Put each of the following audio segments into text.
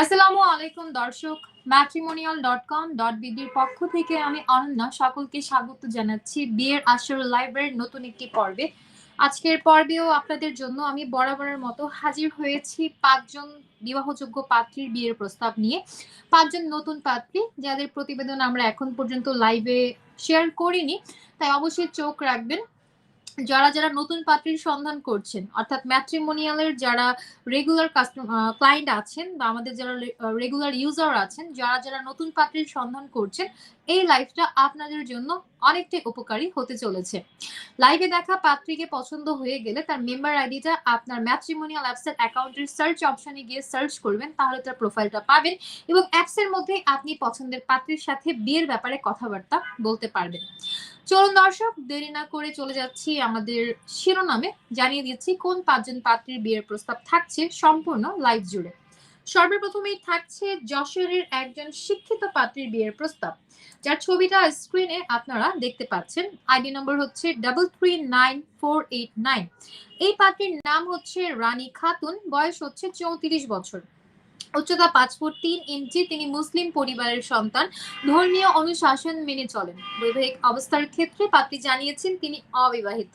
আসসালামু আলাইকুম, দর্শক। ম্যাট্রিমোনিয়াল ডট কম ডট বিডির পক্ষ থেকে আমি অনন্যা সকলকে স্বাগত জানাচ্ছি বিয়ের আসর লাইভের নতুন একটি পর্বে। আজকের পর্বেও আপনাদের জন্য আমি বরাবরের মতো হাজির হয়েছি পাঁচজন বিবাহযোগ্য পাত্রীর বিয়ের প্রস্তাব নিয়ে। পাঁচজন নতুন পাত্রী, যাদের প্রতিবেদন আমরা এখন পর্যন্ত লাইভে শেয়ার করিনি, তাই অবশ্যই চোখ রাখবেন। যারা যারা নতুন পাত্রীর সন্ধান করছেন, অর্থাৎ ম্যাট্রিমোনিয়ালের যারা রেগুলার কাস্টমার ক্লায়েন্ট আছেন বা আমাদের যারা রেগুলার ইউজার আছেন, যারা যারা নতুন পাত্রীর সন্ধান করছেন, এই লাইফটা আপনাদের জন্য অনেকটাই উপকারী হতে চলেছে। লাইভে দেখা পাত্রীকে পছন্দ হয়ে গেলে তার মেম্বার আইডিটা আপনার ম্যাট্রিমোনিয়াল অ্যাপসের অ্যাকাউন্টের সার্চ অপশনে গিয়ে সার্চ করবেন, তাহলে তার প্রোফাইলটা পাবেন এবং অ্যাপসের মধ্যে আপনি পছন্দের পাত্রীর সাথে বিয়ের ব্যাপারে কথাবার্তা বলতে পারবেন। চলুন দর্শক, দেরি না করে চলে যাচ্ছি আমাদের শিরোনামে। জানিয়ে দিচ্ছি কোন পাঁচজন পাত্রীর বিয়ের প্রস্তাব থাকছে সম্পূর্ণ লাইভ জুড়ে। সর্বপ্রথমেই থাকছে যশোরের একজন শিক্ষিত পাত্রীর বিয়ের প্রস্তাব। যার ছবিটা স্ক্রিনে আপনারা দেখতে পাচ্ছেন। আইডি নম্বর হচ্ছে double three nine four eight nine এই পাত্রীর নাম হচ্ছে রানী খাতুন। বয়স হচ্ছে চৌত্রিশ বছর। উচ্চতা পাঁচ ফুট তিন ইঞ্চি, তিনি মুসলিম পরিবারের সন্তান। ধর্মীয় অনুশাসন মেনে চলেন। বৈবাহিক অবস্থার ক্ষেত্রে পাত্রী জানিয়েছেন, তিনি অবিবাহিত।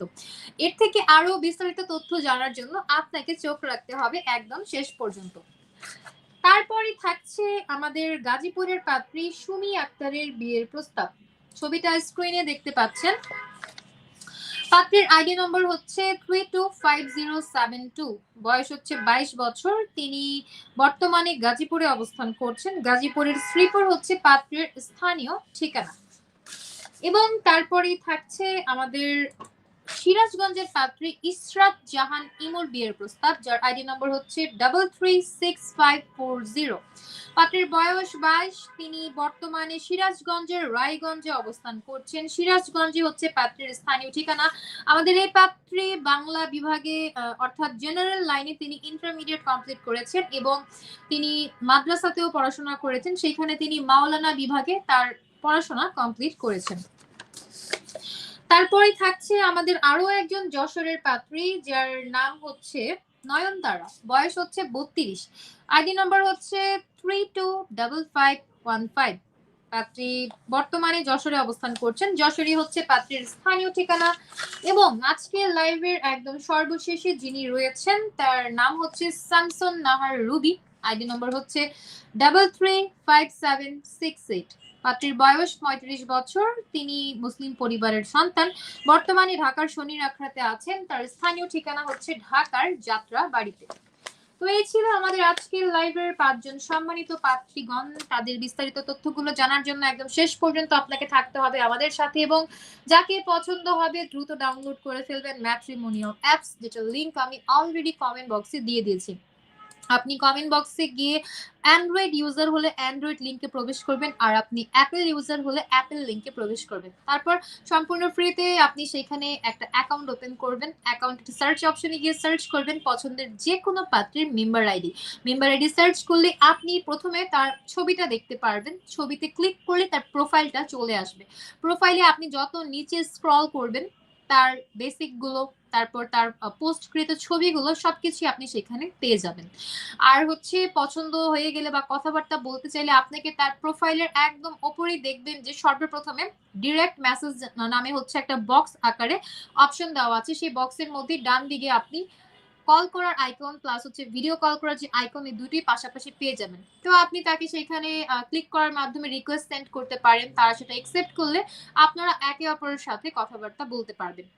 এর থেকে আরও বিস্তারিত তথ্য জানার জন্য আপনাকে চোখ রাখতে হবে একদম শেষ পর্যন্ত। তারপরে থাকছে আমাদের গাজীপুরের পাত্রী সুমি আক্তারের বিয়ের প্রস্তাব। ছবিটা স্ক্রিনে দেখতে পাচ্ছেন। পাত্রের আইডি নম্বর হচ্ছে three two five zero seven two বয়স হচ্ছে বাইশ বছর। তিনি বর্তমানে গাজীপুরে অবস্থান করছেন। গাজীপুরের শ্রীপুর হচ্ছে পাত্রের স্থানীয় ঠিকানা। এবং তারপরেই থাকছে আমাদের সিরাজগঞ্জের পাত্রী ইসরাত জাহান ইমুর বিয়ের প্রস্তাব, যার আইডি নম্বর হচ্ছে double three six five four zero পাত্রের বয়স বাইশ, তিনি বর্তমানে সিরাজগঞ্জের রায়গঞ্জে অবস্থান করছেন। সিরাজগঞ্জে হচ্ছে পাত্রের স্থানীয় ঠিকানা। আমাদের এই পাত্রে বাংলা বিভাগে অর্থাৎ জেনারেল লাইনে তিনি ইন্টারমিডিয়েট কমপ্লিট করেছেন এবং তিনি মাদ্রাসাতেও পড়াশোনা করেছেন। সেখানে তিনি মাওলানা বিভাগে তার পড়াশোনা কমপ্লিট করেছেন। তারপরে থাকছে আমাদের আরও একজন যশোরের পাত্রী, যার নাম হচ্ছে নয়নতারা। বয়স হচ্ছে বত্রিশ। আইডি নম্বর হচ্ছে three two double five one five. পাত্রী বর্তমানে যশোরে অবস্থান করছেন। যশোরই হচ্ছে পাত্রীর স্থানীয় ঠিকানা এবং আজকে লাইভের একদম সর্বশেষে যিনি রয়েছেন, তার নাম হচ্ছে স্যামসন নাহার রুবি। আইডি নম্বর হচ্ছে double three five seven six eight. পাত্রীর বয়স পঁয়ত্রিশ বছর, তিনি মুসলিম পরিবারের সন্তান। বর্তমানে ঢাকার শনির আখড়াতে আছেন, তার স্থানীয় ঠিকানা হচ্ছে ঢাকার যাত্রা বাড়িতে। তো এই ছিল আমাদের আজকের লাইভের পাঁচজন সম্মানিত পাত্রীগণ। তাদের বিস্তারিত তথ্যগুলো জানার জন্য একদম শেষ পর্যন্ত আপনাকে থাকতে হবে আমাদের সাথে এবং যাকে পছন্দ হবে দ্রুত ডাউনলোড করে ফেলবেন ম্যাট্রিমোনিয়াল অ্যাপস যেটা লিংক আমি অলরেডি কমেন্ট বক্সে দিয়ে দিয়েছি। আপনি কমেন্ট বক্সে গিয়ে অ্যান্ড্রয়েড ইউজার হলে অ্যান্ড্রয়েড লিঙ্কে প্রবেশ করবেন আর আপনি অ্যাপেল ইউজার হলে অ্যাপেল লিঙ্কে প্রবেশ করবেন। তারপর সম্পূর্ণ ফ্রিতে আপনি সেখানে একটা অ্যাকাউন্ট ওপেন করবেন। অ্যাকাউন্ট সার্চ অপশনে গিয়ে সার্চ করবেন পছন্দের যে কোনো পাত্রের member ID member ID search করলে আপনি প্রথমে তার ছবিটা দেখতে পারবেন। ছবিতে ক্লিক করলে তার প্রোফাইলটা চলে আসবে। প্রোফাইলে আপনি যত নিচে স্ক্রল করবেন তার বেসিকগুলো, তারপর তার পোস্টকৃত ছবিগুলো সবকিছু আপনি সেখানে পেয়ে যাবেন। আর হচ্ছে পছন্দ হয়ে গেলে বা কথাবার্তা বলতে চাইলে আপনাকে তার প্রোফাইলের একদম ওপরেই দেখবেন যে সর্বপ্রথমে ডিরেক্ট মেসেজ নামে হচ্ছে একটা বক্স আকারে অপশন দেওয়া আছে। সেই বক্সের মধ্যে ডান দিকে আপনি কল করার আইকন প্লাস হচ্ছে ভিডিও কল করার যে আইকন এই দুটি পাশাপাশি পেয়ে যাবেন। তো আপনি তাকে সেখানে ক্লিক করার মাধ্যমে রিকোয়েস্ট সেন্ড করতে পারেন। তারা সেটা একসেপ্ট করলে আপনারা একে অপরের সাথে কথাবার্তা বলতে পারবেন।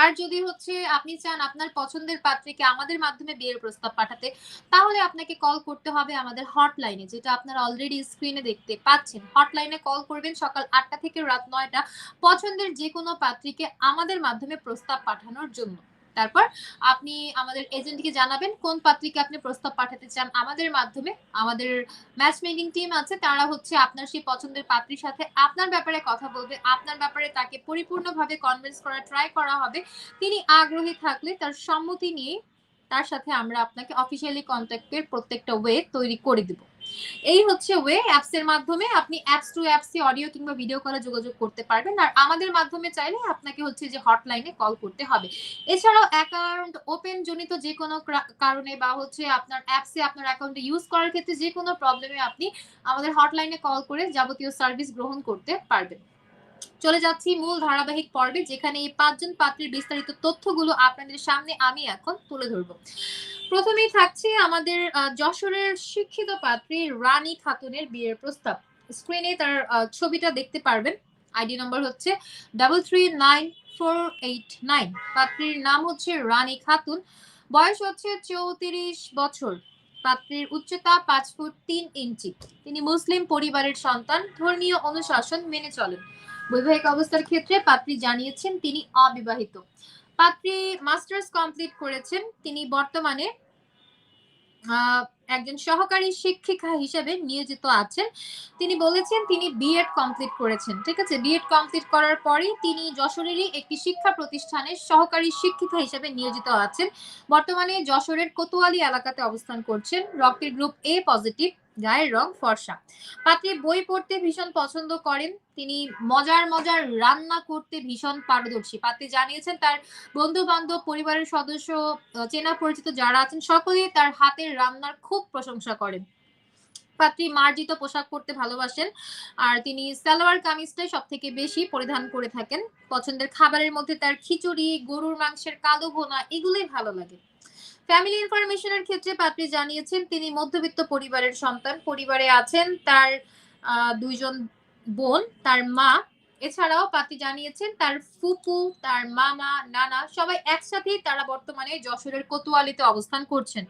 আর যদি হচ্ছে আপনি চান আপনার পছন্দের পাত্রীকে আমাদের মাধ্যমে বিয়ের প্রস্তাব পাঠাতে, তাহলে আপনাকে কল করতে হবে আমাদের হটলাইনে যেটা আপনারা অলরেডি স্ক্রিনে দেখতে পাচ্ছেন। হটলাইনে কল করবেন সকাল আটটা থেকে রাত নয়টা। পছন্দের যে কোনো পাত্রীকে আমাদের মাধ্যমে প্রস্তাব পাঠানোর জন্য। তারপর আপনি আমাদের এজেন্টকে জানাবেন কোন পাত্রীকে আপনি প্রস্তাব পাঠাতে চান আমাদের মাধ্যমে। আমাদের ম্যাচ মেকিং টিম আছে, তারা হচ্ছে আপনার সেই পছন্দের পাত্রীর সাথে আপনার ব্যাপারে কথা বলবে, আপনার ব্যাপারে তাকে পরিপূর্ণভাবে কনভিন্স করা ট্রাই করা হবে। তিনি আগ্রহী থাকলে তার সম্মতি নিয়ে তার সাথে আমরা আপনাকে অফিসিয়ালি কন্ট্যাক্টের প্রত্যেকটা ওয়ে তৈরি করে দিব। এই হচ্ছে ওয়ে অ্যাপস এর মাধ্যমে আপনি অ্যাপস টু অ্যাপস অডিও কিংবা ভিডিও কলে যোগাযোগ করতে পারবেন। আর আমাদের মাধ্যমে চাইলে আপনাকে হচ্ছে যে হটলাইনে কল করতে হবে। এছাড়াও অ্যাকাউন্ট ওপেন জনিত যে কোনো কারণে বা হচ্ছে আপনার অ্যাপসে আপনার অ্যাকাউন্টে ইউজ করার ক্ষেত্রে যে কোনো প্রবলেমে আপনি আমাদের হটলাইনে কল করে যাবতীয় সার্ভিস গ্রহণ করতে পারবেন। চলে যাচ্ছি মূল ধারাবাহিক পর্বে, যেখানে এই পাঁচজন পাত্রীর বিস্তারিত তথ্যগুলো আপনাদের সামনে আমি এখন তুলে ধরবো। প্রথমেই থাকছে আমাদের যশোরের শিক্ষিত পাত্রী রানী খাতুনের বিয়ের প্রস্তাব। স্ক্রিনে তার ছবিটা দেখতে পারবেন। আইডি নম্বর হচ্ছে double three nine four eight nine পাত্রীর নাম হচ্ছে রানী খাতুন। বয়স হচ্ছে চৌত্রিশ বছর। পাত্রীর উচ্চতা পাঁচ ফুট তিন ইঞ্চি। তিনি মুসলিম পরিবারের সন্তান। ধর্মীয় অনুশাসন মেনে চলেন। বৈবাহিক অবস্থার ক্ষেত্রে পাত্রী জানিয়েছেন তিনি অবিবাহিত। পাত্রী মাস্টার্স কমপ্লিট করেছেন। তিনি বর্তমানে একজন সহকারী শিক্ষিকা হিসেবে নিয়োজিত আছেন। তিনি বলেছেন তিনি বিএড কমপ্লিট করেছেন। ঠিক আছে? বিএড কমপ্লিট করার পরেই তিনি যশোরেরই একটি শিক্ষা প্রতিষ্ঠানের সহকারী শিক্ষিকা হিসেবে নিয়োজিত আছেন। বর্তমানে যশোরের কোতোয়ালি এলাকাতে অবস্থান করছেন। রক্তের গ্রুপ এ পজিটিভ। গায়ের রং ফর্সা। পাত্রী বই পড়তে ভীষণ পছন্দ করেন। তিনি মজার মজার রান্না করতে ভীষণ পারদর্শী। পাত্রী জানিয়েছেন, তার বন্ধু বান্ধব পরিবারের সদস্য চেনা পরিচিত যারা আছেন, সকলেই তার হাতের রান্নার খুব প্রশংসা করেন। পাত্রী মার্জিত পোশাক পরতে ভালোবাসেন, আর তিনি সালোয়ার কামিজটাই সব থেকে বেশি পরিধান করে থাকেন। পছন্দের খাবারের মধ্যে তার খিচুড়ি, গরুর মাংসের কালো ভোনা, এগুলোই ভালো লাগে। ফ্যামিলি ইনফরমেশনের ক্ষেত্রে পাত্রী জানিয়েছেন, তিনি মধ্যবিত্ত পরিবারের সন্তান। পরিবারে আছেন তার দুইজন বোন, তার মা। এছাড়াও পাত্রী জানিয়েছেন, তার ফুপু, তার মামা, নানা সবাই একসাথেই তারা বর্তমানে যশোরের কোতোয়ালিতে অবস্থান করছেন।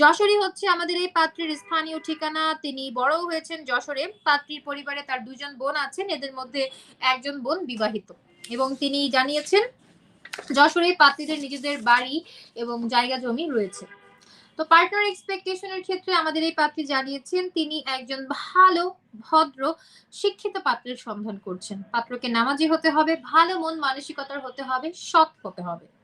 যশোরই হচ্ছে আমাদের এই পাত্রীর স্থানীয় ঠিকানা। তিনি বড় হয়েছেন যশোরে। পাত্রীর পরিবারে তার দুজন বোন আছেন। এদের মধ্যে একজন বোন বিবাহিত। এবং তিনি জানিয়েছেন যশোরে পাত্রীদের নিজেদের বাড়ি এবং জায়গা জমি রয়েছে। তো পার্টনার এক্সপেকটেশনের ক্ষেত্রে আমাদের এই পাত্রী জানিয়েছেন, তিনি একজন ভালো, ভদ্র, শিক্ষিত পাত্রের সন্ধান করছেন। পাত্রকে নামাজি হতে হবে, ভালো মন, মানসিকতার হতে হবে, সৎ হতে হবে।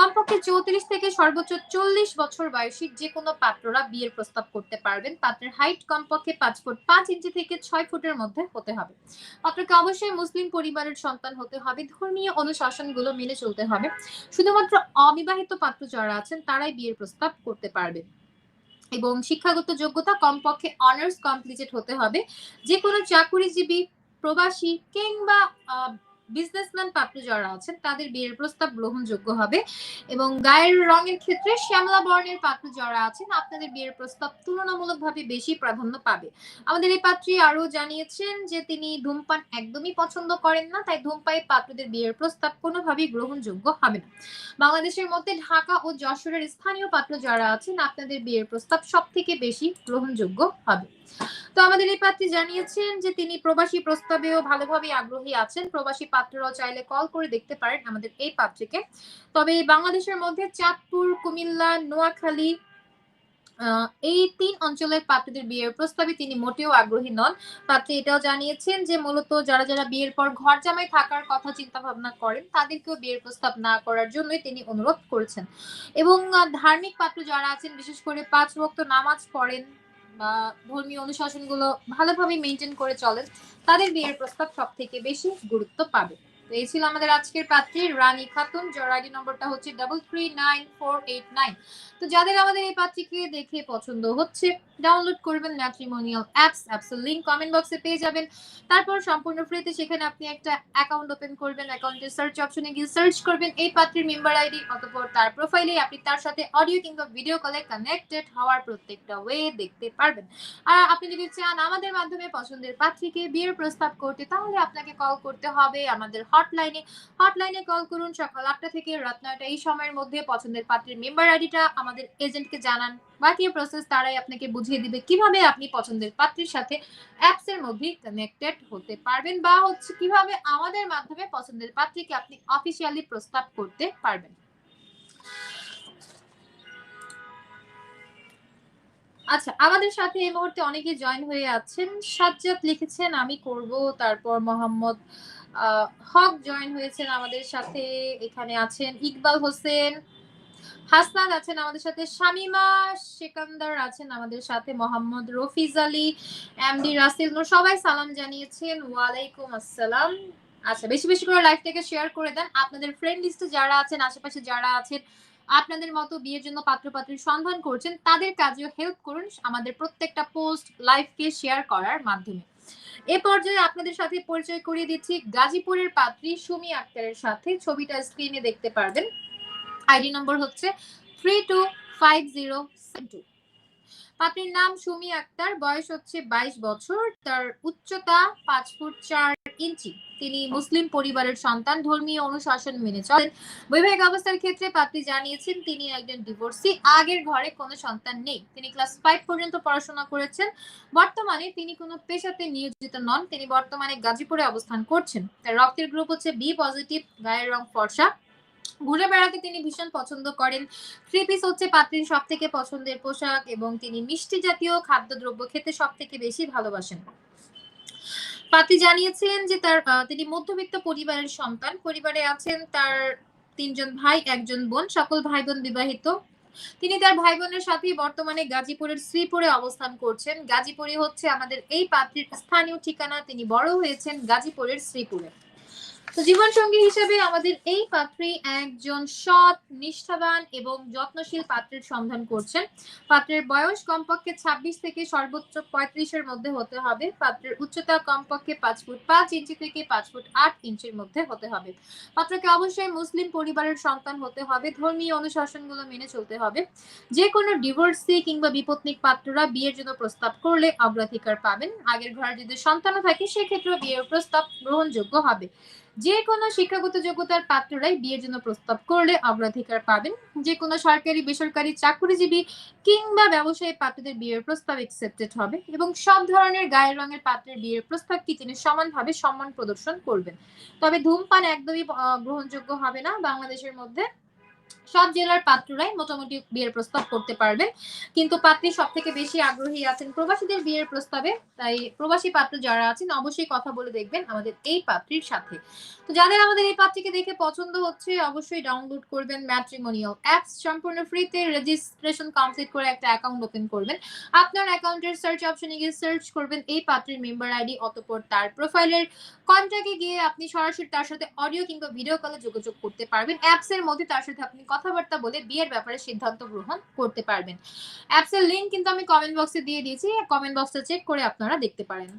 কমপক্ষে চৌত্রিশ থেকে সর্বোচ্চ চল্লিশ বছর বয়সী যে কোনো পাত্ররা বিয়ের প্রস্তাব করতে পারবেন। পাত্রের হাইট কমপক্ষে পাঁচ ফুট পাঁচ ইঞ্চি থেকে ছয় ফুটের মধ্যে হতে হবে। পাত্রকে অবশ্যই মুসলিম পরিবারের সন্তান হতে হবে। ধর্মীয় অনুশাসনগুলো মেনে চলতে হবে। শুধুমাত্র অবিবাহিত পাত্র যারা আছেন, তারাই বিয়ের প্রস্তাব করতে পারবেন। এবং শিক্ষাগত যোগ্যতা কমপক্ষে অনার্স কমপ্লিটেড হতে হবে। যে কোনো চাকুরিজীবী, প্রবাসী কিংবা বিজনেসম্যান পাত্র যারা আছেন, তাদের বিয়ের প্রস্তাব গ্রহণযোগ্য হবে। এবং গায়ের রঙের ক্ষেত্রে শ্যামলা বর্ণের পাত্র যারা আছেন, আপনাদের বিয়ের প্রস্তাব তুলনামূলকভাবে বেশি প্রাধান্য পাবে। আমাদের এই পাত্রী আরও জানিয়েছেন যে, তিনি ধূমপান একদমই পছন্দ করেন না, তাই ধূমপায়ী পাত্রদের বিয়ের প্রস্তাব কোনোভাবেই গ্রহণযোগ্য হবে না। বাংলাদেশের মধ্যে ঢাকা ও যশোরের স্থানীয় পাত্র যারা আছেন, আপনাদের বিয়ের প্রস্তাব সব থেকে বেশি গ্রহণযোগ্য হবে। তো আমাদের এই পাত্রী জানিয়েছেন যে তিনি প্রবাসী প্রস্তাবেও ভালোভাবে আগ্রহী আছেন। প্রবাসী পাত্ররাও চাইলে কল করে দেখতে পারেন আমাদের এই পাত্রীকে। তবে বাংলাদেশের মধ্যে চাঁদপুর, কুমিল্লা, নোয়াখালী এই তিন অঞ্চলের পাত্রীদের বিয়ের প্রস্তাবে তিনি মোটেও আগ্রহী নন। পাত্রী এটাও জানিয়েছেন যে মূলত যারা যারা বিয়ের পর ঘর জামাই থাকার কথা চিন্তা ভাবনা করেন, তাদেরকেও বিয়ের প্রস্তাব না করার জন্যই তিনি অনুরোধ করেছেন। এবং ধার্মিক পাত্র যারা আছেন, বিশেষ করে পাঁচ ওয়াক্ত নামাজ পড়েন বা ধর্মীয় অনুশাসনগুলো ভালোভাবে মেনটেন করে চলেন, তাদের বিয়ের প্রস্তাব সব থেকে বেশি গুরুত্ব পাবে। এই ছিল আমাদের আজকের পাত্রী রানী খাতুন। যার আইডি নম্বরটা হচ্ছে double three nine four eight nine তো যাদের আমাদের এই পাত্রীকে দেখে পছন্দ হচ্ছে ডাউনলোড করবেন ম্যাট্রিমোনিয়াল অ্যাপস অ্যাপসের লিংক কমেন্ট বক্সে পেয়ে যাবেন। তারপর সম্পূর্ণ ফ্রিতে সেখানে আপনি একটা অ্যাকাউন্ট ওপেন করবেন অ্যাকাউন্টের সার্চ অপশনে গিয়ে সার্চ করবেন এই পাত্রীর মেম্বার আইডি অতঃপর তার প্রোফাইলে আপনি তার সাথে অডিও কিংবা ভিডিও কলে কানেক্টেড হওয়ার প্রত্যেকটা ওয়ে দেখতে পারবেন। আর আপনি যদি চান আমাদের মাধ্যমে পছন্দের পাত্রীকে বিয়ের প্রস্তাব করতে, তাহলে আপনাকে কল করতে হবে আমাদের হটলাইনে হটলাইনে কল করুন সকাল আটটা থেকে রাত নয়টা। এই সময়ের মধ্যে পছন্দের পাত্রের মেম্বার আইডিটা আমাদের এজেন্টকে জানান। বাকি প্রসেস তারাই আপনাকে বুঝিয়ে দিবে কীভাবে আপনি পছন্দের পাত্রীর সাথে অ্যাপস এর মধ্যে কানেক্টেড হতে পারবেন বা হচ্ছে কীভাবে আমাদের মাধ্যমে পছন্দের পাত্রীকে আপনি অফিসিয়ালি প্রস্তাব করতে পারবেন। আচ্ছা আমাদের সাথে এই মুহূর্তে অনেকে জয়েন হয়ে আছেন। সাজ্জাদ লিখেছেন আমি করব। তারপর মোহাম্মদ আহ, হক জয়েন হয়েছেন আমাদের সাথে, এখানে আছেন ইকবাল হোসেন হাসনাদ আছেন আমাদের সাথে, শামিমা সেকান্দার আছেন আমাদের সাথে, মোহাম্মদ রফিজ আলী, এমডি রাসেল সবাই সালাম জানিয়েছেন, ওয়ালাইকুম আসসালাম। আচ্ছা বেশি বেশি করে লাইভটাকে শেয়ার করে দেন। আপনাদের ফ্রেন্ড লিস্টে যারা আছেন, আশেপাশে যারা আছেন, আপনাদের মতো বিয়ের জন্য পাত্রপাত্রীর সন্ধান করছেন, তাদের কাজেও হেল্প করুন। আমাদের প্রত্যেকটা পোস্ট লাইভকে শেয়ার করার মাধ্যমে। এ পর্যায়ে আপনাদের সাথে পরিচয় করিয়ে দিচ্ছি গাজীপুরের পাত্রী সুমি আক্তারের সাথে। ছবিটা স্ক্রিনে দেখতে পারবেন। আইডি নম্বর হচ্ছে three two five zero two পাত্রীর নাম সুমি আক্তার, বয়স হচ্ছে বাইশ বছর, তার উচ্চতা পাঁচ ফুট চার ইঞ্চি। তিনি মুসলিম পরিবারের সন্তান, ধর্মীয় অনুশাসন মেনে চলেন। বৈবাহিক অবস্থার ক্ষেত্রে পাত্রী জানিয়েছেন, তিনি একজন ডিভোর্সি আগের ঘরে কোনো সন্তান নেই। তিনি ক্লাস ফাইভ পর্যন্ত পড়াশোনা করেছেন। বর্তমানে তিনি কোনো পেশাতে নিয়োজিত নন। তিনি বর্তমানে গাজীপুরে অবস্থান করছেন। তার রক্তের গ্রুপ হচ্ছে বি পজিটিভ গায়ের রং ফর্সা। ঘুরে বেড়াতে তিনি ভীষণ পছন্দ করেন। থ্রি পিস হচ্ছে পাত্রীর সব থেকে পছন্দের পোশাক এবং তিনি মিষ্টি জাতীয় খাদ্যদ্রব্য খেতে সব থেকে বেশি ভালোবাসেন। পাত্রী জানিয়েছেন যে তার তিনি মধ্যবিত্ত পরিবারের সন্তান। পরিবারে আছেন তার তিনজন ভাই, একজন বোন, সকল ভাই বোন বিবাহিত। তিনি তার ভাই বোনের সাথে বর্তমানে গাজীপুরের শ্রীপুরে অবস্থান করছেন। গাজীপুরে হচ্ছে আমাদের এই পাত্রীর স্থানীয় ঠিকানা। তিনি বড় হয়েছেন গাজীপুরের শ্রীপুরে। তো জীবন সঙ্গী হিসেবে আমাদের এই পাত্রী একজন সৎ, নিষ্ঠাবান এবং যত্নশীল পাত্রের সন্ধান করছেন। পাত্রের বয়স কমপক্ষে ২৬ থেকে সর্বোচ্চ পঁয়ত্রিশের মধ্যে হতে হবে। পাত্রের উচ্চতা কমপক্ষে পাঁচ ফুট পাঁচ ইঞ্চি থেকে পাঁচ ফুট আট ইঞ্চির মধ্যে হতে হবে। পাত্রকে অবশ্যই মুসলিম পরিবারের সন্তান হতে হবে। ধর্মীয় অনুশাসনগুলো মেনে চলতে হবে। যে কোনো ডিভোর্সি কিংবা বিপত্নিক পাত্ররা বিয়ের জন্য প্রস্তাব করলে অগ্রাধিকার পাবেন। আগের ঘরে যদি সন্তানও থাকে সেক্ষেত্রে বিয়ের প্রস্তাব গ্রহণযোগ্য হবে। যে কোনো শিক্ষাগত যোগ্যতার পাত্ররাই বিয়ের জন্য প্রস্তাব করলে অগ্রাধিকার পাবেন। যে কোনো সরকারি, বেসরকারি, চাকরিজীবী কিংবা ব্যবসায়ী পাত্রদের বিয়ের প্রস্তাব একসেপ্টেড হবে এবং সব ধরনের গায়ের রঙের পাত্রের বিয়ের প্রস্তাবকে তিনি সমানভাবে সম্মান প্রদর্শন করবেন। তবে ধূমপান একদমই গ্রহণযোগ্য হবে না বাংলাদেশের মধ্যে। সব জেলার পাত্ররাই মোটামুটি বিয়ের প্রস্তাব করতে পারবেন। কিন্তু পাত্রী সব থেকে বেশি আগ্রহী আছেন প্রবাসীদের বিয়ের প্রস্তাবে। তাই প্রবাসী পাত্র যারা আছেন অবশ্যই কথা বলে দেখবেন আমাদের এই পাত্রীর সাথে। তো যাদের আমাদের এই পাত্রীকে দেখে পছন্দ হচ্ছে, অবশ্যই ডাউনলোড করবেন ম্যাট্রিমোনিয়াল অ্যাপস সম্পূর্ণ ফ্রিতে রেজিস্ট্রেশন কমপ্লিট করে একটা অ্যাকাউন্ট ওপেন করবেন। আপনার অ্যাকাউন্টের সার্চ অপশনে গিয়ে সার্চ করবেন এই পাত্রীর মেম্বার আইডি অতপর তার প্রোফাইলের কন্ট্যাক্টে গিয়ে আপনি সরাসরি তার সাথে অডিও কিংবা ভিডিও কলে যোগাযোগ করতে পারবেন। অ্যাপস এর মধ্যে তার সাথে আপনি কথাবার্তা বলে বিয়ের ব্যাপারে সিদ্ধান্ত গ্রহণ করতে পারবেন। অ্যাপসের লিংক কিন্তু আমি কমেন্ট বক্সে দিয়ে দিয়েছি। কমেন্ট বক্সটা চেক করে আপনারা দেখতে পারেন।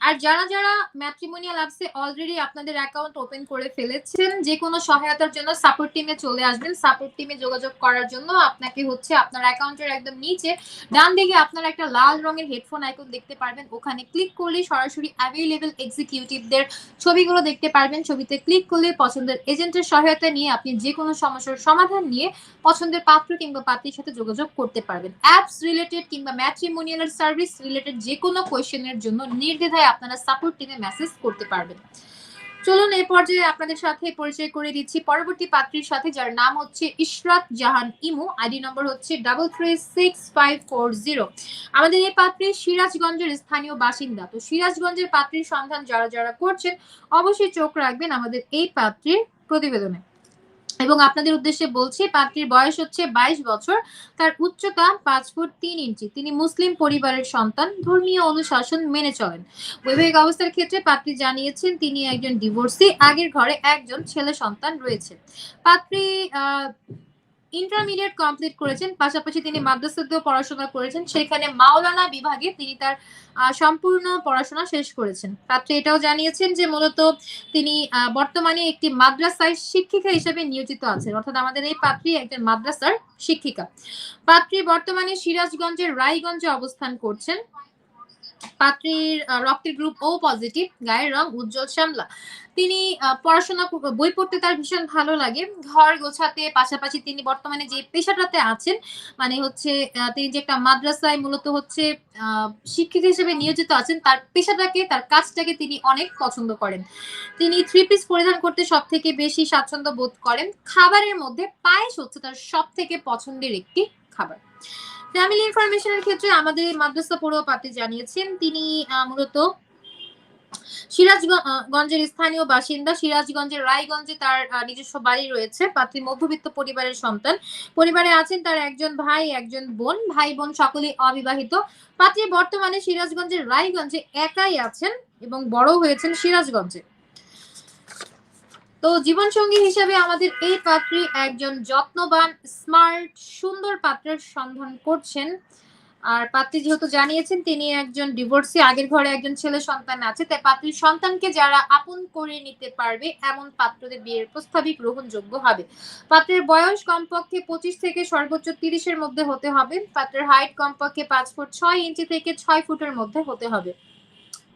আর যারা যারা ম্যাট্রিমোনিয়াল অ্যাপসে অলরেডি আপনাদের অ্যাকাউন্ট ওপেন করে ফেলেছেন, যে কোনো সহায়তার জন্য সাপোর্ট টিমে চলে আসবেন। সাপোর্ট টিমে যোগাযোগ করার জন্য আপনাকে হচ্ছে আপনার অ্যাকাউন্টের একদম নিচে, ডান দিকে আপনার একটা লাল রঙের হেডফোন আইকন দেখতে পারবেন। ওখানে ক্লিক করলে সরাসরি অ্যাভেলেবল এক্সিকিউটিভদের ছবিগুলো দেখতে পারবেন। ছবিতে ক্লিক করলে পছন্দের এজেন্টের সহায়তা নিয়ে আপনি যে কোনো সমস্যার সমাধান নিয়ে পছন্দের পাত্র কিংবা পাত্রীর সাথে যোগাযোগ করতে পারবেন। অ্যাপস রিলেটেড কিংবা ম্যাট্রিমোনিয়াল সার্ভিস রিলেটেড যে কোনো কোয়েশ্চেনের জন্য নির্দ্বিধায় আপনারা সাপোর্ট টিমে মেসেজ করতে পারবেন। চলুন এই পর্যায়ে আপনাদের সাথে পরিচয় করে দিচ্ছি। পরবর্তী পাত্রীর সাথে যার নাম হচ্ছে ইশরাত জাহান ইমু, আইডি নম্বর হচ্ছে double three six five four zero আমাদের এই পাত্রী সিরাজগঞ্জের স্থানীয় বাসিন্দা। তো সিরাজগঞ্জের পাত্রীর সন্ধান যারা যারা করছেন, অবশ্যই চোখ রাখবেন আমাদের এই পাত্রীর প্রতিবেদনে। এবং আপনাদের উদ্দেশ্যে বলছি, পাত্রীর বয়স হচ্ছে বাইশ বছর, তার উচ্চতা পাঁচ ফুট তিন ইঞ্চি। তিনি মুসলিম পরিবারের সন্তান, ধর্মীয় অনুশাসন মেনে চলেন। বৈবাহিক অবস্থার ক্ষেত্রে পাত্রী জানিয়েছেন, তিনি একজন ডিভোর্সি আগের ঘরে একজন ছেলে সন্তান রয়েছে। পাত্রী, আহ ইন্টারমিডিয়েট কমপ্লিট করেছেন, পাশাপাশি তিনি মাদ্রাসাতেও পড়াশোনা করেছেন, সেখানে মাওলানা বিভাগে তিনি তার সম্পূর্ণ পড়াশোনা শেষ করেছেন। পাত্র এটাও জানিয়েছেন যে মূলত তিনি বর্তমানে একটি মাদ্রাসায় শিক্ষিকা হিসেবে নিয়োজিত আছেন। অর্থাৎ আমাদের এই পাত্রী একজন মাদ্রাসার শিক্ষিকা। পাত্রী বর্তমানে সিরাজগঞ্জের রায়গঞ্জে অবস্থান করছেন। পাত্রীর রক্তের গ্রুপ ও পজিটিভ গায়ের রং উজ্জ্বল শ্যামলা। তিনি পড়াশোনা বই পড়তে তার ভীষণ ভালো লাগে। ঘর গোছাতে পাশাপাশি তিনি বর্তমানে যে পেশাটাতে আছেন মানে হচ্ছে তিনি যে একটা মাদ্রাসায় মূলত হচ্ছে শিক্ষিত হিসেবে নিয়োজিত আছেন, তার পেশাটাকে, তার কাজটাকে তিনি অনেক পছন্দ করেন। তিনি থ্রি পিস পরিধান করতে সব থেকে বেশি স্বাচ্ছন্দ্য বোধ করেন। খাবারের মধ্যে পায়েস হচ্ছে তার সব থেকে পছন্দের একটি খাবার। ফ্যামিলি ইনফরমেশনের ক্ষেত্রে আমাদের মাদ্রাসা পড়ুয়া পাত্রী জানিয়েছেন, তিনি মূলত সিরাজগঞ্জের স্থানীয় বাসিন্দা। সিরাজগঞ্জের রায়গঞ্জে তার নিজস্ব বাড়ি রয়েছে, পাত্রী মধ্যবিত্ত পরিবারের সন্তান। পরিবারে আছেন তার একজন ভাই, একজন বোন। ভাই বোন সকলেই অবিবাহিত। পাত্রী বর্তমানে সিরাজগঞ্জের রায়গঞ্জে একাই আছেন এবং বড় হয়েছেন সিরাজগঞ্জে। তো জীবন সঙ্গী হিসেবে আমাদের এই পাত্রী একজন যত্নবান, স্মার্ট, সুন্দর পাত্রের সন্ধান করছেন। আর পাত্রী যেহেতু জানিয়েছেন, তিনি একজন ডিভোর্সি আগের ঘরে একজন ছেলে সন্তান আছে, তাই পাত্রীর সন্তানকে যারা আপন করে নিতে পারবে, এমন পাত্রদের বিয়ের প্রস্তাবই গ্রহণযোগ্য হবে। পাত্রের বয়স কমপক্ষে পঁচিশ থেকে সর্বোচ্চ তিরিশের মধ্যে হতে হবে। পাত্রের হাইট কমপক্ষে পাঁচ ফুট ছয় ইঞ্চি থেকে ছয় ফুটের মধ্যে হতে হবে।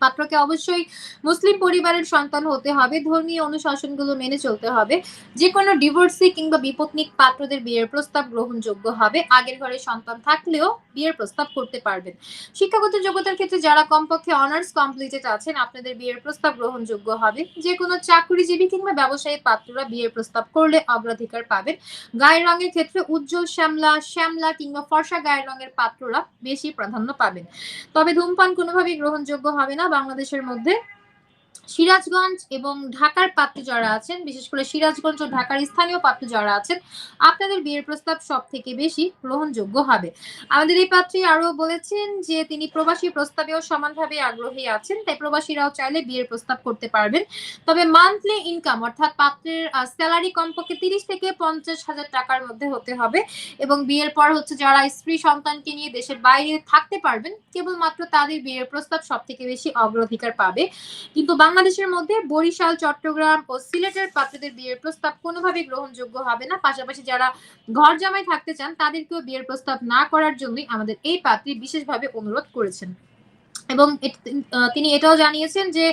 পাত্রকে অবশ্যই মুসলিম পরিবারের সন্তান হতে হবে। ধর্মীয় অনুশাসনগুলো মেনে চলতে হবে। যে কোনো ডিভোর্সি কিংবা বিপত্নিক পাত্রদের বিয়ের প্রস্তাব গ্রহণযোগ্য হবে। আগের ঘরে সন্তান থাকলেও বিয়ের প্রস্তাব করতে পারবেন। শিক্ষাগত যোগ্যতার ক্ষেত্রে যারা কমপক্ষে অনার্স কমপ্লিটেড আছেন, আপনাদের বিয়ের প্রস্তাব গ্রহণযোগ্য হবে। যে কোনো চাকরিজীবী কিংবা ব্যবসায়ী পাত্ররা বিয়ের প্রস্তাব করলে অগ্রাধিকার পাবেন। গায়ের রঙের ক্ষেত্রে উজ্জ্বল শ্যামলা শ্যামলা কিংবা ফর্সা গায়ের রঙের পাত্ররা বেশি প্রাধান্য পাবেন। তবে ধূমপান কোনোভাবেই গ্রহণযোগ্য হবে না বাংলাদেশের মধ্যে সিরাজগঞ্জ এবং ঢাকার পাত্র যারা আছেন, বিশেষ করে সিরাজগঞ্জ ও ঢাকার স্থানীয় পাত্র যারা আছেন, আপনাদের বিয়ের প্রস্তাব সব থেকে বেশি গ্রহণযোগ্য হবে। আমাদের এই পাত্রী আরও বলেছেন যে, তিনি প্রবাসী প্রস্তাবেও সমানভাবে আগ্রহী আছেন, তাই প্রবাসীরাও চাইলে বিয়ের প্রস্তাব করতে পারবেন। তবে মান্থলি ইনকাম অর্থাৎ পাত্রের স্যালারি কমপক্ষে তিরিশ থেকে পঞ্চাশ হাজার টাকার মধ্যে হতে হবে এবং বিয়ের পর হচ্ছে যারা স্ত্রী সন্তানকে নিয়ে দেশের বাইরে থাকতে পারবেন, কেবলমাত্র তাদের বিয়ের প্রস্তাব সব থেকে বেশি অগ্রাধিকার পাবে। কিন্তু বাংলাদেশের মধ্যে বরিশাল, চট্টগ্রাম ও সিলেটের পাত্রদের বিয়ের প্রস্তাব কোনোভাবেই গ্রহণযোগ্য হবে না। পাশাপাশি যারা ঘর জামাই থাকতে চান, তাদেরকেও বিয়ের প্রস্তাব না করার জন্যই আমাদের এই পাত্রী বিশেষভাবে অনুরোধ করেছেন। এবং তিনি এটাও জানিয়েছেন যে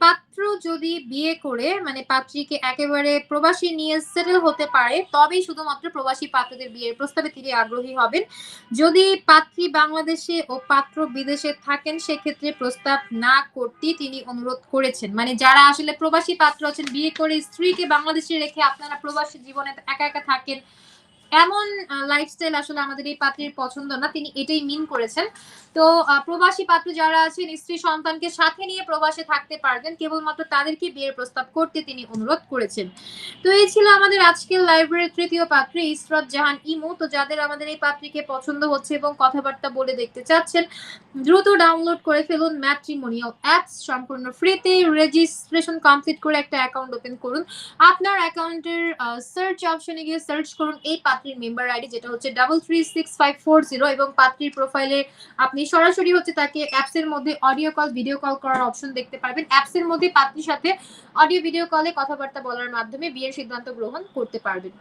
পাত্র যদি বিয়ে করে মানে পাত্রীকে একেবারে প্রবাসী নিয়ে সেটেল হতে পারে, তবেই শুধুমাত্র প্রবাসী পাত্রদের বিয়ের প্রস্তাবে তিনি আগ্রহী হবেন। যদি পাত্রী বাংলাদেশে ও পাত্র বিদেশে থাকেন, সেক্ষেত্রে প্রস্তাব না করতে তিনি অনুরোধ করেছেন। মানে যারা আসলে প্রবাসী পাত্র আছেন, বিয়ে করে স্ত্রীকে বাংলাদেশে রেখে আপনারা প্রবাসী জীবনে একা একা থাকেন এমন লাইফস্টাইল আসলে আমাদের এই পাত্রীর পছন্দ না, তিনি এটাই মিন করেছেন। তো প্রবাসী পাত্র যারা আছেন, স্ত্রী সন্তানকে সাথে নিয়ে প্রবাসে থাকতে পারবেন, কেবলমাত্র তাদেরকে বিয়ের প্রস্তাব করতে তিনি অনুরোধ করেছেন। তো, এই ছিল আমাদের আজকের লাইব্রেরির তৃতীয় পাত্রী, ইসরাত জাহান ইমু। তো, যাদের আমাদের এই পাত্রীকে পছন্দ হচ্ছে এবং কথাবার্তা বলে দেখতে চাচ্ছেন, দ্রুত ডাউনলোড করে ফেলুন ম্যাট্রিমোনিয়াল অ্যাপস সম্পূর্ণ ফ্রিতে রেজিস্ট্রেশন কমপ্লিট করে একটা অ্যাকাউন্ট ওপেন করুন। আপনার অ্যাকাউন্টের সার্চ অপশনে গিয়ে সার্চ করুন এই পাত্রীর মেম্বার আইডি যেটা হচ্ছে double three six five four zero এবং পাত্রীর প্রোফাইলে আপনি সরাসরি হচ্ছে তাকে অ্যাপসের মধ্যে অডিও কল ভিডিও কল করার অপশন দেখতে পারবেন। অ্যাপসের মধ্যে পাত্রীর সাথে অডিও ভিডিও কলে কথাবার্তা বলার মাধ্যমে বিয়ের সিদ্ধান্ত গ্রহণ করতে পারবেন।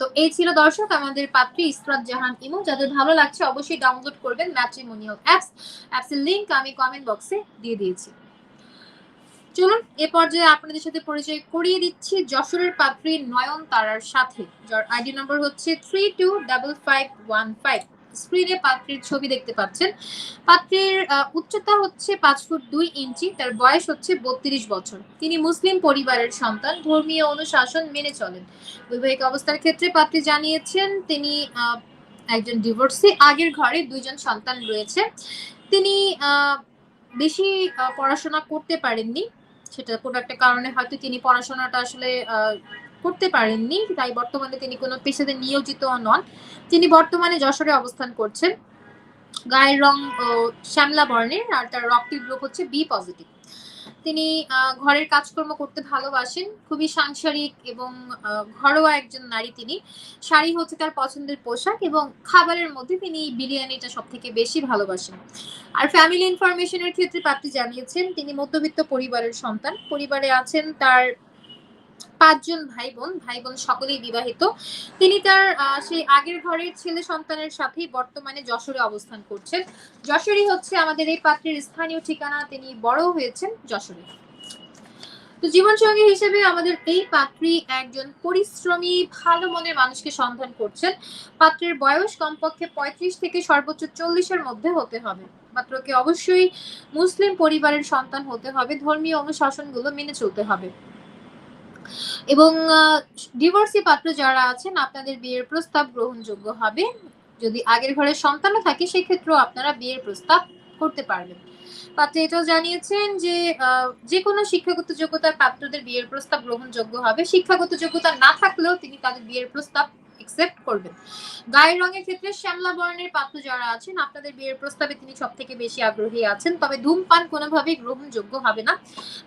তো এই ছিল দর্শক, আমাদের পাত্রী ইসরাত জাহান ইমু। যাদের ভালো লাগছে অবশ্যই ডাউনলোড করবেন ম্যাট্রিমোনিয়াল অ্যাপস অ্যাপসের লিংক আমি কমেন্ট বক্সে দিয়ে দিয়েছি। চলুন, এ পর্যায়ে আপনাদের সাথে পরিচয় করিয়ে দিচ্ছি যশোরের পাত্রী নয়ন তারার সাথে। যার আইডি নম্বর হচ্ছে three two double five one five স্ক্রিনে পাত্রীর ছবি দেখতে পাচ্ছেন। পাত্রীর উচ্চতা হচ্ছে পাঁচ ফুট দুই ইঞ্চি, তার বয়স হচ্ছে বত্রিশ বছর। তিনি মুসলিম পরিবারের সন্তান, ধর্মীয় অনুশাসন মেনে চলেন। বৈবাহিক অবস্থার ক্ষেত্রে পাত্রী জানিয়েছেন, তিনি একজন ডিভোর্সি আগের ঘরে দুইজন সন্তান রয়েছে। তিনি বেশি পড়াশোনা করতে পারেননি। সেটা কোনো একটা কারণে হয়তো তিনি পড়াশোনাটা আসলে করতে পারেননি। তাই বর্তমানে তিনি কোনো পেশাতে নিয়োজিত নন। তিনি বর্তমানে যশোরে অবস্থান করছেন। গায়ের রং শ্যামলা বর্ণের, আর তার রক্তের গ্রুপ হচ্ছে বি পজিটিভ তিনি ঘরের কাজকর্ম করতে ভালোবাসেন। খুবই সাংসারিক এবং ঘরোয়া একজন নারী তিনি। শাড়ি হচ্ছে তার পছন্দের পোশাক এবং খাবারের মধ্যে তিনি বিরিয়ানিটা সব থেকে বেশি ভালোবাসেন। আর ফ্যামিলি ইনফরমেশনের ক্ষেত্রে প্রাপ্তি জানিয়েছেন, তিনি মধ্যবিত্ত পরিবারের সন্তান। পরিবারে আছেন তার পাঁচজন ভাই বোন ভাই বোন সকলেই বিবাহিত। তিনি তার সেই আগের ঘরের ছেলে সন্তানের সাথেই বর্তমানে যশোরে অবস্থান করছেন। যশোরই হচ্ছে আমাদের এই পাত্রের স্থানীয় ঠিকানা। তিনি বড় হয়েছেন যশোরে। তো জীবনসঙ্গী হিসেবে আমাদের এই পাত্রী একজন পরিশ্রমী, ভালো মনের মানুষকে সন্ধান করছেন। পাত্রের বয়স কমপক্ষে পঁয়ত্রিশ থেকে সর্বোচ্চ চল্লিশের মধ্যে হতে হবে। পাত্রকে অবশ্যই মুসলিম পরিবারের সন্তান হতে হবে। ধর্মীয় অনুশাসনগুলো মেনে চলতে হবে। এবং ডিভোর্সি পাত্র যারা আছেন, আপনাদের বিয়ের প্রস্তাব গ্রহণযোগ্য হবে। যদি আগের ঘরে সন্তানও থাকে, সেক্ষেত্রেও আপনারা বিয়ের প্রস্তাব করতে পারবেন। পাত্র এটাও জানিয়েছেন যে যে কোনো শিক্ষাগত যোগ্যতার পাত্রদের বিয়ের প্রস্তাব গ্রহণযোগ্য হবে। শিক্ষাগত যোগ্যতা না থাকলেও তিনি তাদের বিয়ের প্রস্তাব একসেপ্ট করবেন। গায়ের রঙের ক্ষেত্রে শ্যামলা বর্ণের পাত্র যারা আছেন, আপনাদের বিয়ের প্রস্তাবে তিনি সব থেকে বেশি আগ্রহী আছেন। তবে ধূমপান কোনোভাবেই গ্রহণযোগ্য হবে না।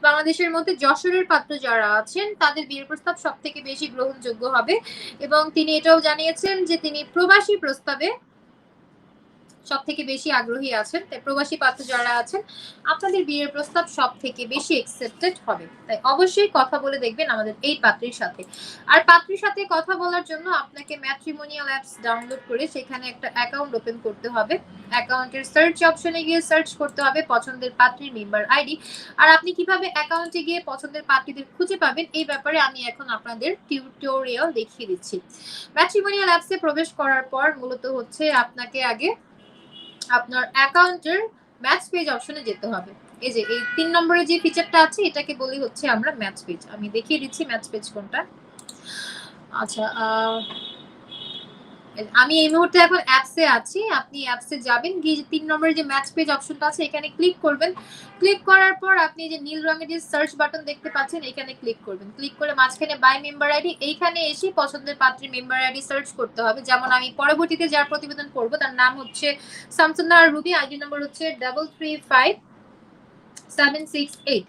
বাংলাদেশের মধ্যে যশোরের পাত্র যারা আছেন, তাদের বিয়ের প্রস্তাব সব থেকে বেশি গ্রহণযোগ্য হবে। এবং তিনি এটাও জানিয়েছেন যে তিনি প্রবাসী প্রস্তাবে সব থেকে বেশি আগ্রহী আছেন, তাই প্রবাসী পাত্র যারা আছেন, আপনাদের বিয়ের প্রস্তাব সব থেকে বেশি একসেপ্টেড হবে। তাই অবশ্যই কথা বলে দেখবেন আমাদের এই পাত্রীর সাথে। আর পাত্রীর সাথে কথা বলার জন্য আপনাকে ম্যাট্রিমোনিয়াল অ্যাপস ডাউনলোড করে সেখানে একটা অ্যাকাউন্ট ওপেন করতে হবে। অ্যাকাউন্টের সার্চ অপশনে গিয়ে সার্চ করতে হবে পছন্দের পাত্রীর মেম্বার আইডি আর আপনি কীভাবে অ্যাকাউন্টে গিয়ে পছন্দের পাত্রীদের খুঁজে পাবেন, এই ব্যাপারে আমি এখন আপনাদের টিউটোরিয়াল দেখিয়ে দিচ্ছি। ম্যাট্রিমোনিয়াল অ্যাপসে প্রবেশ করার পর মূলত হচ্ছে আপনাকে আগে আপনার অ্যাকাউন্টের ম্যাচ পেজ অপশনে যেতে হবে। এই যে, এই তিন নম্বরে যে ফিচারটা আছে, এটাকে বলি হচ্ছে আমরা ম্যাচ পেজ আমি দেখিয়ে দিচ্ছি ম্যাচ পেজ কোনটা। আচ্ছা আমি এই মুহূর্তে এখন অ্যাপসে আছি, আপনি অ্যাপসে যাবেন, গিয়ে তিন নম্বরে যে ম্যাচ পেজ অপশনটা আছে, এখানে ক্লিক করবেন। ক্লিক করার পর আপনি যে নীল রঙের যে সার্চ বাটন দেখতে পাচ্ছেন, এখানে ক্লিক করবেন। ক্লিক করে মাঝখানে বাই মেম্বার আইডি এইখানে এসে পছন্দের পাত্রী মেম্বার আইডি সার্চ করতে হবে। যেমন আমি পরবর্তীতে যার প্রতিবেদন করব, তার নাম হচ্ছে সামসুন্নাহ রুবি আইডি নম্বর হচ্ছে double three five seven six eight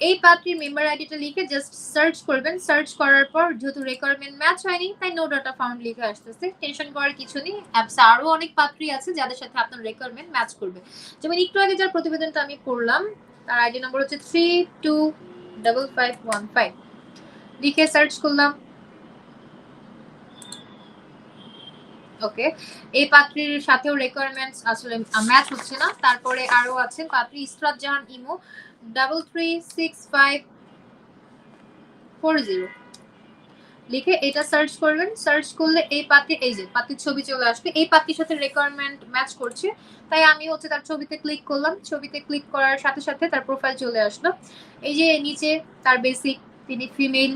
এই পাত্রীর মেম্বার আইডিটা লিখে জাস্ট সার্চ করবেন। সার্চ করার পর যেহেতু রেকোয়ারমেন্ট ম্যাচ হয়নি, তাই নো ডাটা ফাউন্ড লিখে আসতেছে। টেনশন করার কিছু নেই। অ্যাপসে আরও অনেক পাত্রী আছে যাদের সাথে আপনার রেকোয়ারমেন্ট ম্যাচ করবে। যেমন একটু আগে যার প্রতিবেদনটা আমি করলাম তার আইডি নম্বর হচ্ছে three two double five one five লিখে সার্চ করলাম। ওকে এই পাত্রীর সাথেও রিকোয়ারমেন্টস আসলে ম্যাচ হচ্ছে না। তারপরে আরও আছেন পাত্রী Israt Jahan Imo. Double three six five four zero লিখে এটা সার্চ করবেন। সার্চ করলে এই পাত্রী এই যে পাত্রীর ছবি চলে আসবে। এই পাত্রীর সাথে রিকোয়ারমেন্ট ম্যাচ করছে। তাই আমি হচ্ছে তার ছবিতে ক্লিক করলাম। ছবিতে ক্লিক করার সাথে সাথে তার প্রোফাইল চলে আসলো। এই যে নিচে তার বেসিক তিনি ফিমেল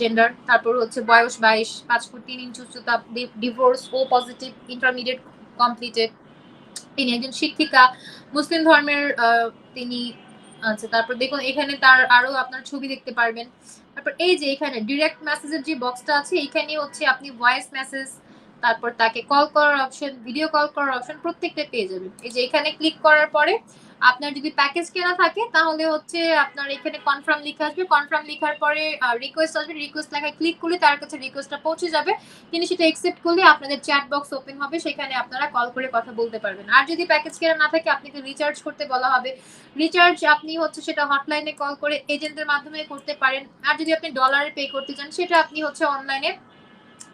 জেন্ডার তারপর হচ্ছে বয়স বাইশ, পাঁচ ফুট তিন ইঞ্চ উচ্চতা divorce O positive intermediate completed তিনি একজন শিক্ষিকা। মুসলিম ধর্মের তিনি আচ্ছা তারপর দেখুন এখানে তার আরও আপনার ছবি দেখতে পারবেন। তারপর এই যে এখানে ডিরেক্ট মেসেজের যে বক্সটা আছে, এখানে হচ্ছে আপনি ভয়েস মেসেজ তারপর তাকে কল করার অপশন ভিডিও কল করার অপশন প্রত্যেকটা পেয়ে যাবেন। এই যে এখানে ক্লিক করার পরে আপনার যদি প্যাকেজ কেনা থাকে, তাহলে হচ্ছে আপনার এখানে কনফার্ম লিখে আসবে। কনফার্ম লেখার পরে রিকোয়েস্ট আসবে। রিকোয়েস্ট লেখায় ক্লিক করলে তার কাছে রিকোয়েস্টটা পৌঁছে যাবে। তিনি সেটা একসেপ্ট করলে আপনাদের চ্যাট বক্স ওপেন হবে। সেখানে আপনারা কল করে কথা বলতে পারবেন। আর যদি প্যাকেজ কেনা না থাকে, আপনাকে রিচার্জ করতে বলা হবে। রিচার্জ আপনি হচ্ছে সেটা হটলাইনে কল করে এজেন্টের মাধ্যমে করতে পারেন। আর যদি আপনি ডলারে পে করতে চান, সেটা আপনি হচ্ছে অনলাইনে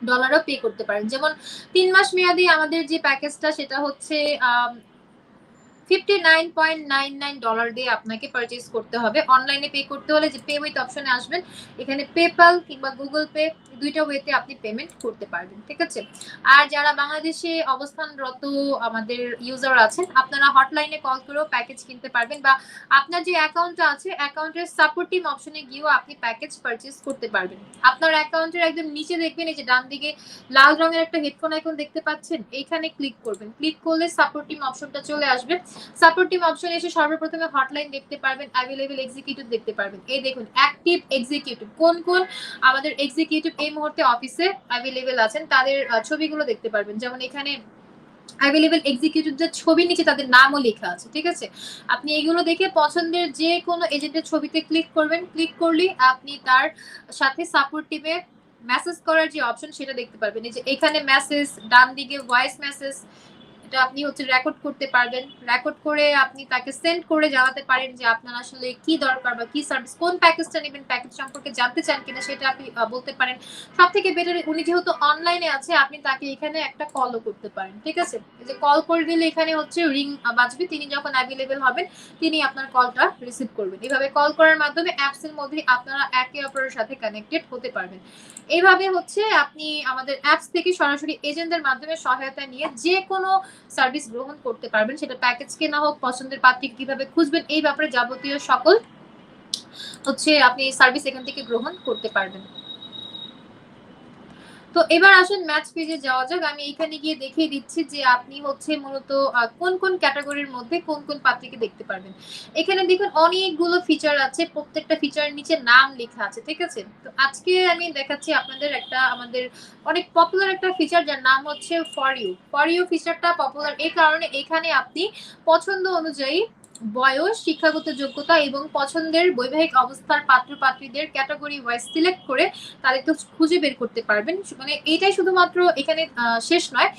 ডলারও পে করতে পারেন। যেমন তিন মাস মেয়াদি আমাদের যে প্যাকেজটা সেটা হচ্ছে fifty nine point nine nine dollar দিয়ে আপনাকে পারচেস করতে হবে। অনলাইনে পে করতে হলে যে পে উইথ অপশনে আসবেন, এখানে পেপাল কিংবা গুগল পে দুইটা ওয়েতে আপনি পেমেন্ট করতে পারবেন, ঠিক আছে? আর যারা বাংলাদেশে অবস্থানরত আমাদের ইউজার আছেন, আপনারা হটলাইনে কল করেও প্যাকেজ কিনতে পারবেন বা আপনার যে অ্যাকাউন্টটা আছে অ্যাকাউন্টের সাপোর্টিভ অপশনে গিয়েও আপনি প্যাকেজ পারচেস করতে পারবেন। আপনার অ্যাকাউন্টের একদম নিচে দেখবেন, এই যে ডান দিকে লাল রঙের একটা হেডফোন আইকন দেখতে পাচ্ছেন, এইখানে ক্লিক করবেন। ক্লিক করলে সাপোর্টিভ অপশনটা চলে আসবে। সাপোর্ট টিম অপশনে এসে সর্বপ্রথমে হটলাইন দেখতে পারবেন অ্যাভেলেবেল এক্সিকিউটিভ দেখতে পারবেন। এই দেখুন অ্যাক্টিভ এক্সিকিউটিভ কোন কোন আমাদের এক্সিকিউটিভ এই মুহূর্তে অফিসে অ্যাভেলেবেল আছেন, তাদের ছবিগুলো দেখতে পারবেন। যেমন এখানে অ্যাভেলেবেল এক্সিকিউটিভদের ছবি নিচে তাদের নামও লেখা আছে, ঠিক আছে? আপনি এগুলো দেখে পছন্দের যে কোনো এজেন্টের ছবিতে ক্লিক করবেন। ক্লিক করলেই আপনি তার সাথে সাপোর্ট টিমে মেসেজ করার যে অপশন সেটা দেখতে পারবেন। এই যে এখানে মেসেজ ডান দিকে ভয়েস মেসেজ এটা আপনি হচ্ছে রেকর্ড করতে পারবেন। রেকর্ড করে আপনি তাকে সেন্ড করে জানাতে পারেন যে আপনার আসলে কি দরকার বা কি সার্ভিস কোন প্যাকেজটা নেবেন প্যাকেজ সম্পর্কে জানতে চান কিনা সেটা আপনি বলতে পারেন। সব থেকে বেটার উনি যেহেতু অনলাইনে আছে, আপনি তাকে এখানে একটা কলও করতে পারেন, ঠিক আছে? যে কল করে দিলে এখানে হচ্ছে রিং বাজবে। তিনি যখন অ্যাভেলেবেল হবেন, তিনি আপনার কলটা রিসিভ করবেন। এইভাবে কল করার মাধ্যমে অ্যাপস এর মধ্যে আপনারা একে অপরের সাথে কানেক্টেড হতে পারবেন। এইভাবে হচ্ছে আপনি আমাদের অ্যাপস থেকে সরাসরি এজেন্টদের মাধ্যমে সহায়তা নিয়ে যে কোনো সার্ভিস গ্রহণ করতে পারবেন। সেটা প্যাকেজ কেনা হোক, পছন্দের পাত্রী কীভাবে খুঁজবেন, এই ব্যাপারে যাবতীয় সকল হচ্ছে আপনি সার্ভিস এখান থেকে গ্রহণ করতে পারবেন। তো এবার আসুন ম্যাচ পেজে যাওয়া যাক। আমি এখানে গিয়ে দেখিয়ে দিচ্ছি যে আপনি হচ্ছে মূলত কোন কোন ক্যাটাগরির মধ্যে কোন কোন পাত্রীকে দেখতে পারবেন। এখানে দেখুন অনেকগুলো ফিচার আছে, প্রত্যেকটা ফিচারের নিচে নাম লেখা আছে, ঠিক আছে? তো আজকে আমি দেখাচ্ছি আপনাদের একটা, আমাদের অনেক পপুলার একটা ফিচার যার নাম হচ্ছে ফর ইউ ফর ইউ ফিচারটা পপুলার এই কারণে এখানে আপনি পছন্দ অনুযায়ী বয়স, শিক্ষাগত যোগ্যতা এবং পছন্দের বৈবাহিক অবস্থার পাত্র পাত্রীদের ক্যাটাগরি ওয়াইজ সিলেক্ট করে তাদের তো খুঁজে বের করতে পারবেন। মানে এটাই শুধুমাত্র এখানে শেষ নয়।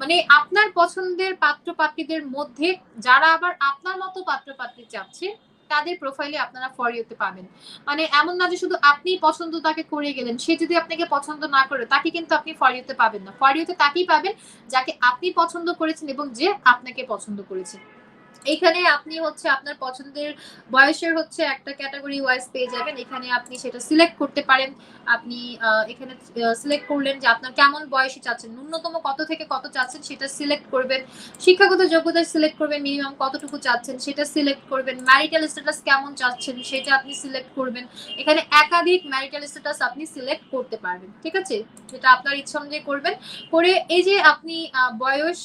মানে আপনার পছন্দের পাত্র পাত্রীদের মধ্যে যারা আবার আপনার মতো পাত্র পাত্রী চাচ্ছে, তাদের প্রোফাইলে আপনারা ফর ইউতে পাবেন। মানে এমন না যে শুধু আপনি পছন্দ তাকে করে গেলেন, সে যদি আপনাকে পছন্দ না করে, তাকে কিন্তু আপনি ফর ইউতে পাবেন না। ফর ইউতে তাকেই পাবেন যাকে আপনি পছন্দ করেছেন এবং যে আপনাকে পছন্দ করেছে। এখানে আপনি হচ্ছে আপনার পছন্দের বয়সের হচ্ছে একটা ক্যাটাগরি ওয়াইজ পেয়ে যাবেন। এখানে আপনি সেটা সিলেক্ট করতে পারেন। আপনি এখানে সিলেক্ট করলেন যে আপনার কেমন বয়সে চাচ্ছেন, ন্যূনতম কত থেকে কত চাচ্ছেন সেটা সিলেক্ট করবেন। শিক্ষাগত যোগ্যতা সিলেক্ট করবেন মিনিমাম কতটুকু চাচ্ছেন সেটা সিলেক্ট করবেন। ম্যারিটাল স্ট্যাটাস কেমন চাচ্ছেন সেটা আপনি সিলেক্ট করবেন। এখানে একাধিক ম্যারিটাল স্ট্যাটাস আপনি সিলেক্ট করতে পারবেন, ঠিক আছে? যেটা আপনার ইচ্ছা অনুযায়ী করবেন। করে এই যে আপনি বয়স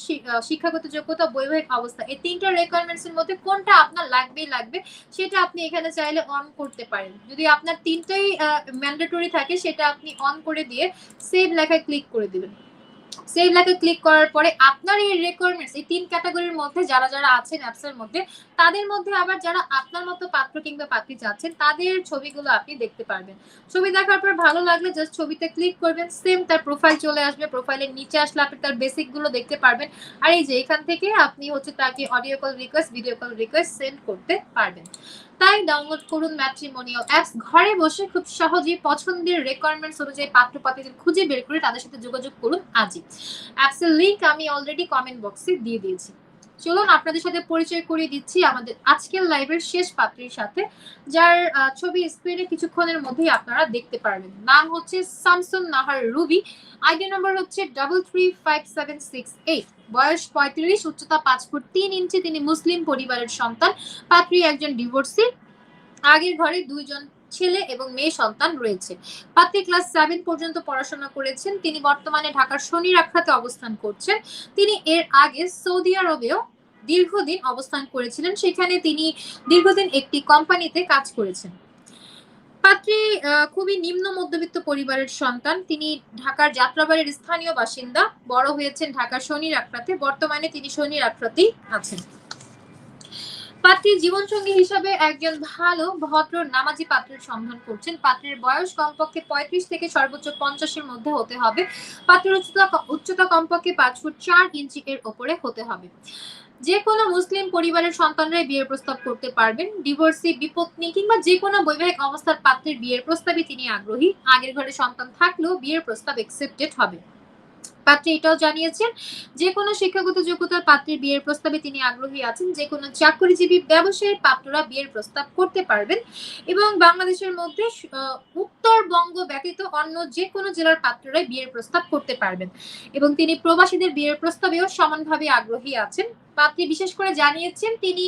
শিক্ষাগত যোগ্যতা, বৈবাহিক অবস্থা, এই তিনটা রেকোয়ারমেন্টস এর মধ্যে কোনটা আপনার লাগবেই লাগবে, সেটা আপনি এখানে চাইলে অন করতে পারেন। যদি আপনার তিনটাই ম্যান্ডেটরি থাকে, সেটা আপনি অন করে দিয়ে সেভ লেখায় ক্লিক করে দিবেন। সেভ লেখা ক্লিক করার পরে আপনার এই রিকোয়ারমেন্টস এই তিন ক্যাটাগরির মধ্যে যারা যারা আছেন অ্যাপসের মধ্যে, তাদের মধ্যে আবার যারা আপনার মতো পাত্র কিংবা পাত্রী চাচ্ছেন, তাদের ছবিগুলো আপনি দেখতে পারবেন। ছবি দেখার পর ভালো লাগলে জাস্ট ছবিতে ক্লিক করবেন সেম তার প্রোফাইল চলে আসবে প্রোফাইলের নিচে আসলে আপনি তার বেসিকগুলো দেখতে পারবেন। আর এই যে এখান থেকে আপনি হচ্ছে তাকে audio call request video call request send করতে পারবেন। তাই ডাউনলোড করুন ম্যাট্রিমোনিয়াল অ্যাপস ঘরে বসে খুব সহজেই পছন্দের রিকোয়ারমেন্টস অনুযায়ী পাত্র পাত্রীদের খুঁজে বের করে তাদের সাথে যোগাযোগ করুন আজই। অ্যাপসের লিংক আমি অলরেডি কমেন্ট বক্সে দিয়ে দিয়েছি। চলুন আপনাদের সাথে পরিচয় করিয়ে দিচ্ছি আমাদের আজকের লাইভের শেষ পাত্রীর সাথে, যার ছবি স্ক্রিনে কিছুক্ষণের মধ্যেই আপনারা দেখতে পারবেন। নাম হচ্ছে সামসুন নাহার রুবি আইডি নম্বর হচ্ছে double three five seven six eight বয়স পঁয়ত্রিশ, উচ্চতা পাঁচ ফুট তিন ইঞ্চি, তিনি মুসলিম পরিবারের সন্তান। পাত্রী একজন ডিভোর্সি আগের ঘরে দুইজন ছেলে এবং মেয়ে সন্তান রয়েছে। পাত্রী ক্লাস সেভেন পর্যন্ত পড়াশোনা করেছেন। তিনি বর্তমানে ঢাকার শনি রাখাতে অবস্থান করছেন। তিনি এর আগে সৌদি আরবেও দীর্ঘদিন অবস্থান করেছিলেন। সেখানে তিনি দীর্ঘদিন একটি কোম্পানিতে কাজ করেছেন। পাত্রী খুবই নিম্ন মধ্যবিত্ত পরিবারের সন্তান। তিনি ঢাকার যাত্রাবাড়ির স্থানীয় বাসিন্দা। বড় হয়েছেন ঢাকার শনির আখড়াতে বর্তমানে তিনি শনির আখড়াতেই আছেন। পাত্রীর জীবনসঙ্গী হিসাবে একজন ভালো, ভদ্র, নামাজি পাত্রের সন্ধান করছেন। পাত্রের বয়স কমপক্ষে পঁয়ত্রিশ থেকে সর্বোচ্চ পঞ্চাশের মধ্যে হতে হবে। পাত্রের উচ্চতা উচ্চতা কমপক্ষে পাঁচ ফুট চার ইঞ্চি এর ওপরে হতে হবে। যে কোনো মুসলিম পরিবারের সন্তানরাই বিয়ের প্রস্তাব করতে পারবেন। ডিভোর্সি বিপত্নী কিংবা যে কোনো বৈবাহিক অবস্থার পাত্রের বিয়ের প্রস্তাবে তিনি আগ্রহী। আগের ঘরে সন্তান থাকলেও বিয়ের প্রস্তাব একসেপ্টেড হবে। পাত্রী এটাও জানিয়েছেন যে কোনো শিক্ষাগত যোগ্যতার পাত্রের বিয়ের প্রস্তাবে তিনি আগ্রহী আছেন যে কোনো চাকরিজীবী ব্যবসায়ীর পাত্ররা বিয়ের প্রস্তাব করতে পারবেন এবং বাংলাদেশের মধ্যে উত্তরবঙ্গ ব্যতীত অন্য যে কোনো জেলার পাত্ররাই বিয়ের প্রস্তাব করতে পারবেন। এবং তিনি প্রবাসীদের বিয়ের প্রস্তাবেও সমানভাবে আগ্রহী আছেন। পাত্রী বিশেষ করে জানিয়েছেন তিনি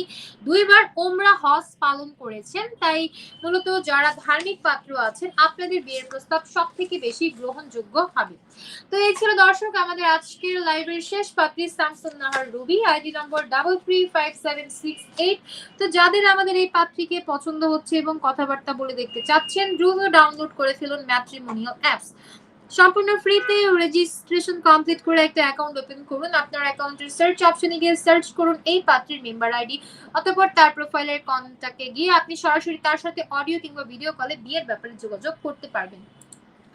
দুইবার ওমরা হজ পালন করেছেন। তাই মূলত যারা ধার্মিক পাত্র আছেন, আপনাদের বিয়ের প্রস্তাব সব থেকে বেশি গ্রহণযোগ্য হবে। তো এই ছিল দর্শক, আমাদের আজকের লাইভের শেষ পাত্রী Samsun Nahar Ruby, ID number double three five seven six eight তো যাদের আমাদের এই পাত্রীকে পছন্দ হচ্ছে এবং কথাবার্তা বলে দেখতে চাচ্ছেন, দ্রুত ডাউনলোড করে ফেলুন ম্যাট্রিমোনিয়াল অ্যাপস সম্পূর্ণ ফ্রিতে রেজিস্ট্রেশন কমপ্লিট করে একটা অ্যাকাউন্ট ওপেন করুন। আপনার অ্যাকাউন্টের সার্চ অপশনে গিয়ে সার্চ করুন এই পাত্রের মেম্বার আইডি অতঃপর তার প্রোফাইলের কন্ট্যাক্টে গিয়ে আপনি সরাসরি তার সাথে অডিও কিংবা ভিডিও কলে বিয়ের ব্যাপারে যোগাযোগ করতে পারবেন।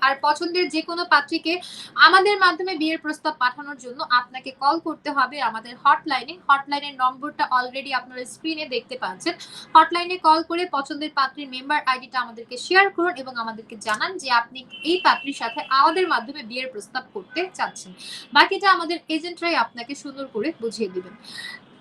আর পছন্দের যে কোনো পাত্রীকে আমাদের মাধ্যমে বিয়ের প্রস্তাব পাঠানোর জন্য আপনাকে কল করতে হবে আমাদের হটলাইনে হটলাইনের নম্বরটা অলরেডি আপনারা স্ক্রিনে দেখতে পাচ্ছেন। হটলাইনে কল করে পছন্দের পাত্রীর মেম্বার আইডিটা আমাদেরকে শেয়ার করুন এবং আমাদেরকে জানান যে আপনি এই পাত্রীর সাথে আমাদের মাধ্যমে বিয়ের প্রস্তাব করতে চাচ্ছেন। বাকিটা আমাদের এজেন্টরাই আপনাকে সুন্দর করে বুঝিয়ে দিবেন।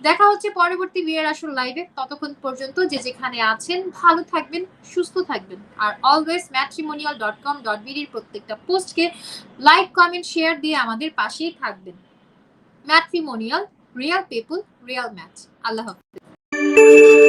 দেখা হচ্ছে পরবর্তী বিয়ের আসল লাইভে ততক্ষণ পর্যন্ত যে যেখানে আছেন, ভালো থাকবেন, সুস্থ থাকবেন। আর always matrimonial dot com dot বিডির প্রত্যেকটা পোস্টকে লাইক কমেন্ট শেয়ার দিয়ে আমাদের পাশেই থাকবেন। Matrimonial real people real match আল্লাহ হাফিজ।